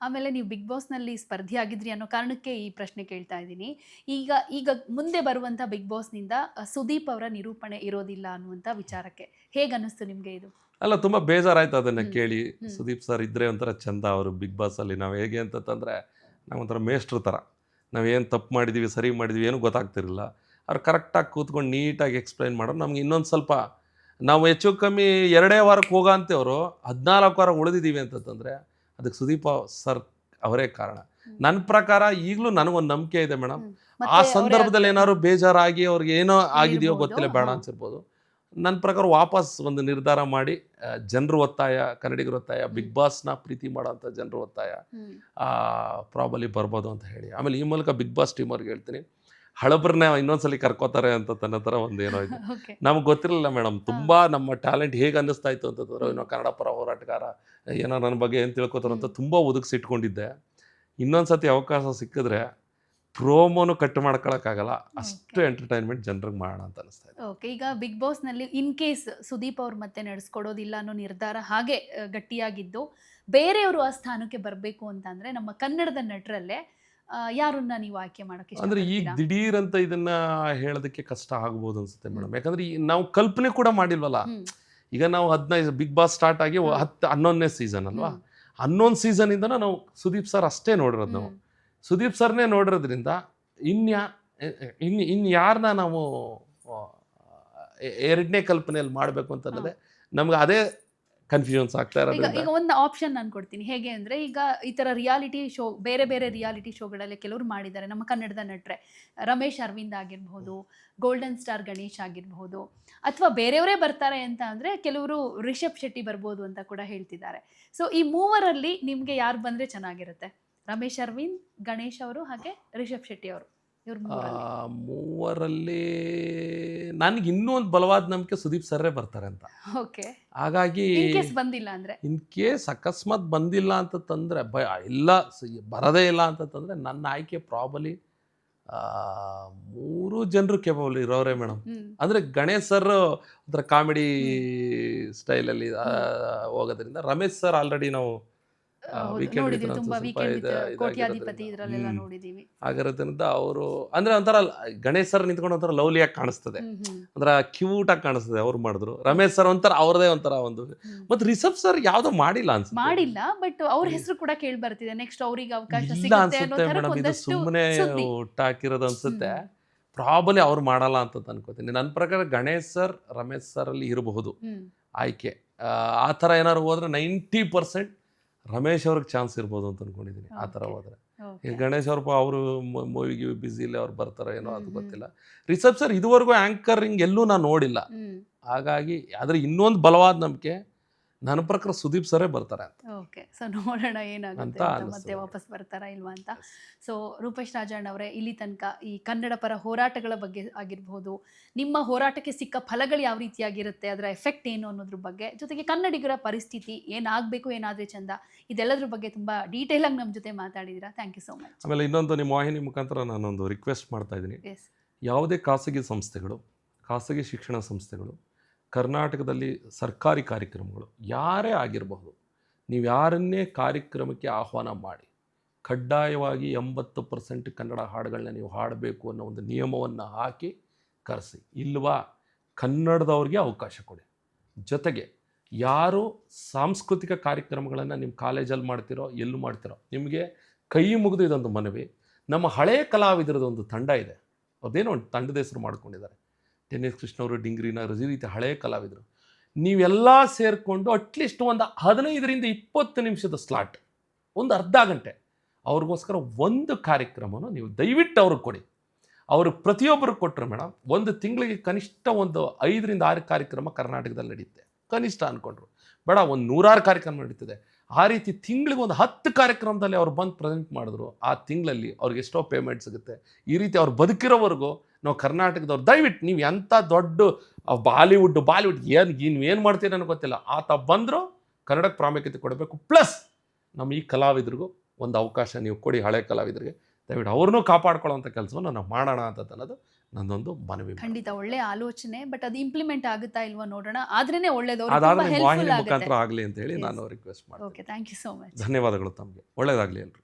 ಆಮೇಲೆ ನೀವು ಬಿಗ್ ಬಾಸ್ನಲ್ಲಿ ಸ್ಪರ್ಧಿ ಆಗಿದ್ರಿ ಅನ್ನೋ ಕಾರಣಕ್ಕೆ ಈ ಪ್ರಶ್ನೆ ಕೇಳ್ತಾ ಇದ್ದೀನಿ. ಈಗ ಈಗ ಮುಂದೆ ಬರುವಂಥ ಬಿಗ್ ಬಾಸ್ನಿಂದ ಸುದೀಪ್ ಅವರ ನಿರೂಪಣೆ ಇರೋದಿಲ್ಲ ಅನ್ನುವಂಥ ವಿಚಾರಕ್ಕೆ ಹೇಗೆ ಅನ್ನಿಸ್ತು ನಿಮಗೆ ಇದು? ಅಲ್ಲ ತುಂಬ ಬೇಜಾರಾಯ್ತು ಅದನ್ನ ಕೇಳಿ. ಸುದೀಪ್ ಸರ್ ಇದ್ರೆ ಒಂಥರ ಚಂದ ಅವರು ಬಿಗ್ ಬಾಸಲ್ಲಿ ನಾವು ಹೇಗೆ ಅಂತಂದರೆ ನಾವು ಒಂಥರ ಮೇಷ್ಟ್ರ ಥರ ನಾವೇನು ಏನು ತಪ್ಪು ಮಾಡಿದ್ದೀವಿ ಸರಿ ಮಾಡಿದ್ವಿ ಏನೂ ಗೊತ್ತಾಗ್ತಿರಲಿಲ್ಲ. ಅವ್ರು ಕರೆಕ್ಟಾಗಿ ಕೂತ್ಕೊಂಡು ನೀಟಾಗಿ ಎಕ್ಸ್ಪ್ಲೈನ್ ಮಾಡೋರು. ನಮ್ಗೆ ಇನ್ನೊಂದು ಸ್ವಲ್ಪ ನಾವು ಹೆಚ್ಚು ಕಮ್ಮಿ ಎರಡೇ ವಾರಕ್ಕೆ ಹೋಗೋ ಅವರು ಹದಿನಾಲ್ಕು ವಾರ ಉಳಿದಿದ್ದೀವಿ ಅಂತಂದರೆ ಅದಕ್ಕೆ ಸುದೀಪ ಸರ್ ಅವರೇ ಕಾರಣ. ನನ್ನ ಪ್ರಕಾರ ಈಗಲೂ ನನಗೊಂದು ನಂಬಿಕೆ ಇದೆ ಮೇಡಮ್ ಆ ಸಂದರ್ಭದಲ್ಲಿ. ಏನಾದ್ರು ಬೇಜಾರಾಗಿ ಅವ್ರಿಗೆ ಏನೋ ಆಗಿದೆಯೋ ಗೊತ್ತಿಲ್ಲ ಬೇಡ. ಅನ್ಸಿರ್ಬೋದು ನನ್ನ ಪ್ರಕಾರ ವಾಪಸ್ ಒಂದು ನಿರ್ಧಾರ ಮಾಡಿ ಜನರ ಒತ್ತಾಯ ಕನ್ನಡಿಗರ ಒತ್ತಾಯ ಬಿಗ್ ಬಾಸ್ನ ಪ್ರೀತಿ ಮಾಡೋಂಥ ಜನರ ಒತ್ತಾಯ. ಪ್ರಾಬಲಿ ಬರ್ಬೋದು ಅಂತ ಹೇಳಿ ಆಮೇಲೆ ಈ ಮೂಲಕ ಬಿಗ್ ಬಾಸ್ ಟೀಮರ್ಗೆ ಹೇಳ್ತೀನಿ ಹಳಬ್ರನ್ನ ಇನ್ನೊಂದ್ಸಲಿ ಕರ್ಕೋತಾರೆ ಅಂತ ತನ್ನ ಥರ ಒಂದು ಏನೋ ಇದೆ. ನಮ್ಗೆ ಗೊತ್ತಿರಲಿಲ್ಲ ಮೇಡಮ್. ತುಂಬ ನಮ್ಮ ಟ್ಯಾಲೆಂಟ್ ಹೇಗೆ ಅನ್ನಿಸ್ತಾ ಇತ್ತು ಅಂತಂದ್ರೆ ಏನೋ ಕನ್ನಡ ಪರ ಹೋರಾಟಗಾರ ಏನೋ ನನ್ನ ಬಗ್ಗೆ ಏನು ತಿಳ್ಕೊತಾರೆ ಅಂತ ತುಂಬ ಒದಗಿಸಿಟ್ಕೊಂಡಿದ್ದೆ. ಇನ್ನೊಂದು ಸತಿ ಅವಕಾಶ ಸಿಕ್ಕಿದ್ರೆ ಪ್ರೋಮೋನು ಕಟ್ ಮಾಡ್ಕೊಳಕ್ಕಾಗಲ್ಲ. ಅಷ್ಟು ಎಂಟರ್ಟೈನ್ಮೆಂಟ್ ಜನರಿಗೆ ಮಾಡೋಣ ಅಂತ ಅನಿಸ್ತಾ ಇದೆ ಓಕೆ ಈಗ ಬಿಗ್ ಬಾಸ್ನಲ್ಲಿ ಇನ್ ಕೇಸ್ ಸುದೀಪ್ ಅವ್ರು ಮತ್ತೆ ನಡೆಸ್ಕೊಡೋದಿಲ್ಲ ಅನ್ನೋ ನಿರ್ಧಾರ ಹಾಗೆ ಗಟ್ಟಿಯಾಗಿದ್ದು ಬೇರೆಯವರು ಆ ಸ್ಥಾನಕ್ಕೆ ಬರಬೇಕು ಅಂತಂದರೆ ನಮ್ಮ ಕನ್ನಡದ ನಟರಲ್ಲೇ ಯಾರನ್ನ ನೀವು ಆಯ್ಕೆ ಮಾಡಕ್ಕೆ ಅಂದ್ರೆ ಈಗ ಇಷ್ಟಪಡ್ತೀರಾ? ದಿಢೀರ್ ಅಂತ ಇದನ್ನ ಹೇಳೋದಕ್ಕೆ ಕಷ್ಟ ಆಗ್ಬೋದು ಅನ್ಸುತ್ತೆ ಮೇಡಮ್. ಯಾಕಂದ್ರೆ ನಾವು ಕಲ್ಪನೆ ಕೂಡ ಮಾಡಿಲ್ವಲ್ಲ? ಈಗ ನಾವು ಹದಿನೈದು ಬಿಗ್ ಬಾಸ್ ಸ್ಟಾರ್ಟ್ ಆಗಿ. ಹತ್ತು ಹನ್ನೊಂದನೇ ಸೀಸನ್ ಅಲ್ವಾ. ಹನ್ನೊಂದು ಸೀಸನ್ ಇಂದ ನಾವು ಸುದೀಪ್ ಸರ್ ಅಷ್ಟೇ ನೋಡಿರೋದು ನಾವು. ಸುದೀಪ್ ಸರ್ನೇ ನೋಡಿರೋದ್ರಿಂದ ಇನ್ಯಾ ಇನ್ ಇನ್ ಯಾರನ್ನ ನಾವು ಎರಡನೇ ಕಲ್ಪನೆಯಲ್ಲಿ ಮಾಡಬೇಕು ಅಂತ ಅನ್ನೋದೇ ನಮ್ಗೆ ಅದೇ ಕನ್ಫ್ಯೂಷನ್ಸ್ ಆಗ್ತಾ ಈಗ ಈಗ ಒಂದು ಆಪ್ಷನ್ ನಾನು ಕೊಡ್ತೀನಿ. ಹೇಗೆ ಅಂದ್ರೆ, ಈಗ ಈ ತರ ರಿಯಾಲಿಟಿ ಶೋ ಬೇರೆ ಬೇರೆ ರಿಯಾಲಿಟಿ ಶೋಗಳಲ್ಲಿ ಕೆಲವರು ಮಾಡಿದ್ದಾರೆ. ನಮ್ಮ ಕನ್ನಡದ ನಟರೆ, ರಮೇಶ್ ಅರವಿಂದ್ ಆಗಿರ್ಬಹುದು ಗೋಲ್ಡನ್ ಸ್ಟಾರ್ ಗಣೇಶ್ ಆಗಿರ್ಬಹುದು, ಅಥವಾ ಬೇರೆಯವರೇ ಬರ್ತಾರೆ ಅಂತ ಅಂದ್ರೆ ಕೆಲವರು ರಿಷಬ್ ಶೆಟ್ಟಿ ಬರ್ಬೋದು ಅಂತ ಕೂಡ ಹೇಳ್ತಿದ್ದಾರೆ. ಸೊ ಈ ಮೂವರಲ್ಲಿ ನಿಮ್ಗೆ ಯಾರು ಬಂದ್ರೆ ಚೆನ್ನಾಗಿರುತ್ತೆ? ರಮೇಶ್ ಅರವಿಂದ್, ಗಣೇಶ್ ಅವರು ಹಾಗೆ ರಿಷಬ್ ಶೆಟ್ಟಿ ಅವರು. ಇವ್ರ ಮೂವರಲ್ಲಿ ಆ, ಮೂವರಲ್ಲಿ ನನಗೆ ಇನ್ನೂ ಒಂದು ಬಲವಾದ ನಂಬಿಕೆ ಸುದೀಪ್ ಸರ್ರೇ ಬರ್ತಾರೆ ಅಂತ. ಓಕೆ. ಹಾಗಾಗಿ ಇನ್ ಕೇಸ್ ಬಂದಿಲ್ಲ ಅಂದ್ರೆ? ಇನ್ ಕೇಸ್ ಅಕಸ್ಮಾತ್ ಬಂದಿಲ್ಲ ಅಂತ ತಂದ್ರೆ ಇಲ್ಲ ಸ- ಬರದೇ ಇಲ್ಲ ಅಂತ ತಂದ್ರೆ ನನ್ನ ಆಯ್ಕೆ ಪ್ರಾಬಲಿ ಮೂರು ಜನರು ಕೇಬಲ್ ಇರೋರೇ ಮೇಡಮ್. ಅಂದ್ರೆ ಅಂದರೆ ಗಣೇಶ್ ಸರ್ ಒಂಥರ ಕಾಮಿಡಿ ಸ್ಟೈಲಲ್ಲಿ ಹೋಗೋದ್ರಿಂದ ರಮೇಶ್ ಸರ್ ಆಲ್ರೆಡಿ ನಾವು ವೀಕೆಂಡ್. ಕೋಟ್ಯಾಧಿಪತಿ ಇದ್ರಲ್ಲೆಲ್ಲ ನೋಡಿದೀವಿ. ಆಗಿರೋದ್ರಿಂದ ಅವರು ಅಂದ್ರೆ ಒಂಥರ ಗಣೇಶ್ ಸರ್ ನಿಂತ್ಕೊಂಡು ಒಂಥರ ಲವ್ಲಿಯಾಗಿ ಕಾಣಿಸ್ತದೆ. ಅಂದ್ರೆ ಕ್ಯೂಟ್ ಆಗಿ ಕಾಣಿಸ್ತದೆ ಅವ್ರು ಮಾಡಿದ್ರು. ರಮೇಶ್ ಸರ್ ಒಂಥರ ಅವ್ರದೇ ಒಂಥರ ಒಂದು ಮತ್ತೆ ರಿಷಬ್ ಸರ್ ಯಾವ್ದು ಮಾಡಿಲ್ಲ ಅನ್ಸುತ್ತೆ. ಮಾಡಿಲ್ಲ ಬಟ್ ಅವ್ರ ಹೆಸರು ಕೂಡ ಕೇಳಿ ಬರ್ತಿದೆ. ನೆಕ್ಸ್ಟ್ ಅವ್ರಿಗೆ ಅವಕಾಶ ಇಲ್ಲ ಅನ್ಸುತ್ತೆ ತರ ಮೇಡಮ್ ಇದು ಸುಮ್ಮನೆ. ಹುಟ್ಟಾಕಿರೋದು ಅನ್ಸುತ್ತೆ. ಪ್ರಾಬಲಿ ಅವ್ರು ಮಾಡಲ್ಲ ಅಂತ ಅನ್ಕೋತೀನಿ. ನನ್ನ ಪ್ರಕಾರ ಗಣೇಶ್ ಸರ್ ರಮೇಶ್ ಸರ್ ಅಲ್ಲಿ ಇರಬಹುದು. ಆಯ್ಕೆ. ಆ, ಆ ಥರ ಏನಾದ್ರು ಹೋದ್ರೆ ನೈಂಟಿ ಪರ್ಸೆಂಟ್ ರಮೇಶ್ ಅವ್ರಿಗೆ ಚಾನ್ಸ್ ಇರ್ಬೋದು ಅಂತ ಅನ್ಕೊಂಡಿದ್ದೀನಿ ಆ ಥರ ಹೋದರೆ. ಈಗ ಗಣೇಶ್ ಅವ್ರಪ್ಪ ಅವರು ಮೂವಿಗೆ ಬ್ಯುಸಿ ಇಲ್ಲ ಅವ್ರು ಬರ್ತಾರೋ ಏನೋ ಅದು. ಗೊತ್ತಿಲ್ಲ. ರಿಸೆಪ್ಸರ್ ಸರ್ ಇದುವರೆಗೂ ಆ್ಯಂಕರಿಂಗ್ ಎಲ್ಲೂ ನಾನು ನೋಡಿಲ್ಲ. ಹಾಗಾಗಿ ಆದರೆ ಇನ್ನೊಂದು ಬಲವಾದ ನಂಬಿಕೆ ನನ್ನ ಪ್ರಕಾರ ಸುದೀಪ್ ಸರೇ ಬರ್ತಾರೆ ಅಂತ. ಓಕೆ ಸೊ ನೋಡೋಣ ಏನಾಗುತ್ತೆ ಮತ್ತೆ ವಾಪಸ್ ಬರ್ತಾರಾ ಇಲ್ವಾ ಅಂತ. ಸೊ ರೂಪೇಶ್ ರಾಜಣ್ಣ ಅವರೇ ಇಲ್ಲಿ ತನಕ ಈ ಕನ್ನಡ ಪರ ಹೋರಾಟಗಳ ಬಗ್ಗೆ ಆಗಿರಬಹುದು ನಿಮ್ಮ ಹೋರಾಟಕ್ಕೆ ಸಿಕ್ಕ ಫಲಗಳು ಯಾವ ರೀತಿಯಾಗಿರುತ್ತೆ ಅದರ ಎಫೆಕ್ಟ್ ಏನು ಅನ್ನೋದ್ರ ಬಗ್ಗೆ ಜೊತೆಗೆ ಕನ್ನಡಿಗರ ಪರಿಸ್ಥಿತಿ ಏನಾಗಬೇಕು ಏನಾದ್ರೆ ಚಂದ ಇದೆಲ್ಲದ್ರ ಬಗ್ಗೆ ತುಂಬ ಡೀಟೇಲಾಗಿ ನಮ್ಮ ಜೊತೆ ಮಾತಾಡಿದ್ದೀರಾ ಥ್ಯಾಂಕ್ ಯು ಸೋ ಮಚ್ ಆಮೇಲೆ ಇನ್ನೊಂದು ನಿಮ್ಮ ವಾಹಿನಿ ಮುಖಾಂತರ ನಾನೊಂದು ರಿಕ್ವೆಸ್ಟ್ ಮಾಡ್ತಾ ಇದ್ದೀನಿ. ಯಾವುದೇ ಖಾಸಗಿ ಸಂಸ್ಥೆಗಳು ಖಾಸಗಿ ಶಿಕ್ಷಣ ಸಂಸ್ಥೆಗಳು ಕರ್ನಾಟಕದಲ್ಲಿ ಸರ್ಕಾರಿ ಕಾರ್ಯಕ್ರಮಗಳು ಯಾರೇ ಆಗಿರಬಹುದು, ನೀವು ಯಾರನ್ನೇ ಕಾರ್ಯಕ್ರಮಕ್ಕೆ ಆಹ್ವಾನ ಮಾಡಿ, ಕಡ್ಡಾಯವಾಗಿ ಎಂಬತ್ತು ಪರ್ಸೆಂಟ್ ಕನ್ನಡ ಹಾಡುಗಳನ್ನ ನೀವು ಹಾಡಬೇಕು ಅನ್ನೋ ಒಂದು ನಿಯಮವನ್ನು ಹಾಕಿ ಕರೆಸಿ. ಇಲ್ವಾ? ಕನ್ನಡದವ್ರಿಗೆ ಅವಕಾಶ ಕೊಡಿ. ಜೊತೆಗೆ ಯಾರು ಸಾಂಸ್ಕೃತಿಕ ಕಾರ್ಯಕ್ರಮಗಳನ್ನು ನಿಮ್ಮ ಕಾಲೇಜಲ್ಲಿ ಮಾಡ್ತಿರೋ, ಎಲ್ಲೂ ಮಾಡ್ತಿರೋ, ನಿಮಗೆ ಕೈ ಮುಗಿದು ಇದೊಂದು ಮನವಿ. ನಮ್ಮ ಹಳೆಯ ಕಲಾವಿದರದೊಂದು ತಂಡ ಇದೆ. ಅದೇನೋ ಒಂದು ತಂಡದ ಹೆಸರು ಮಾಡ್ಕೊಂಡಿದ್ದಾರೆ. ಟೆನ್ನಿಸ್ ಕೃಷ್ಣ ಅವರು ಡಿಂಗ್ರಿನ ಈ ರೀತಿ ಹಳೆಯ ಕಲಾವಿದರು. ನೀವೆಲ್ಲ ಸೇರಿಕೊಂಡು ಅಟ್ಲೀಸ್ಟ್ ಒಂದು ಹದಿನೈದರಿಂದ ಇಪ್ಪತ್ತು ನಿಮಿಷದ ಸ್ಲಾಟ್ ಒಂದು ಅರ್ಧ ಗಂಟೆ, ಅವ್ರಿಗೋಸ್ಕರ ಒಂದು ಕಾರ್ಯಕ್ರಮನ ನೀವು ದಯವಿಟ್ಟು ಅವ್ರಿಗೆ ಕೊಡಿ. ಅವರು ಪ್ರತಿಯೊಬ್ಬರು ಕೊಟ್ಟರು ಮೇಡಮ್ ಒಂದು ತಿಂಗಳಿಗೆ ಕನಿಷ್ಠ ಒಂದು ಐದರಿಂದ ಆರು ಕಾರ್ಯಕ್ರಮ ಕರ್ನಾಟಕದಲ್ಲಿ ನಡೆಯುತ್ತೆ ಕನಿಷ್ಠ ಅಂದ್ಕೊಂಡ್ರು ಬೇಡ, ಒಂದು ನೂರಾರು ಕಾರ್ಯಕ್ರಮ ನಡೀತದೆ. ಆ ರೀತಿ ತಿಂಗಳಿಗೆ ಒಂದು ಹತ್ತು ಕಾರ್ಯಕ್ರಮದಲ್ಲಿ ಅವ್ರು ಬಂದು ಪ್ರೆಸೆಂಟ್ ಮಾಡಿದ್ರು, ಆ ತಿಂಗಳಲ್ಲಿ ಅವ್ರಿಗೆ ಎಷ್ಟೋ ಪೇಮೆಂಟ್ ಸಿಗುತ್ತೆ. ಈ ರೀತಿ ಅವ್ರು ಬದುಕಿರೋವರೆಗೂ ನಾವು ಕರ್ನಾಟಕದವ್ರು. ದಯವಿಟ್ಟು ನೀವು ಎಂಥ ದೊಡ್ಡ ಬಾಲಿವುಡ್ ಬಾಲಿವುಡ್ ಏನು ಇನ್ನು ಏನು ಮಾಡ್ತೀರ ನನಗೆ ಗೊತ್ತಿಲ್ಲ. ಆತ ಬಂದರೂ ಕನ್ನಡಕ್ಕೆ ಪ್ರಾಮುಖ್ಯತೆ ಕೊಡಬೇಕು. ಪ್ಲಸ್ ನಮ್ಮ ಈ ಕಲಾವಿದರಿಗೂ ಒಂದು ಅವಕಾಶ ನೀವು ಕೊಡಿ ಹಳೆ ಕಲಾವಿದರಿಗೆ. ದಯವಿಟ್ಟು ಅವ್ರನ್ನೂ ಕಾಪಾಡ್ಕೊಳ್ಳೋಂಥ ಕೆಲಸವನ್ನು ನಾವು ಮಾಡೋಣ ಅಂತ ಅನ್ನೋದು ನನ್ನೊಂದು ಮನವಿ ಖಂಡಿತ ಒಳ್ಳೆ ಆಲೋಚನೆ ಬಟ್ ಅದು ಇಂಪ್ಲಿಮೆಂಟ್ ಆಗುತ್ತಾ ಇಲ್ವಾ ನೋಡೋಣ. ಆದ್ರೇನೆ ಒಳ್ಳೇದು. ಅದಾದ್ರೆ ವಾಹಿನಿ ಮುಖಾಂತರ ಆಗಲಿ ಅಂತ ಹೇಳಿ ನಾನು ರಿಕ್ವೆಸ್ಟ್ ಮಾಡ್ತೀನಿ. Okay thank you so much ಧನ್ಯವಾದಗಳು ತಮಗೆ. ಒಳ್ಳೇದಾಗಲಿ ಎಲ್ಲರೂ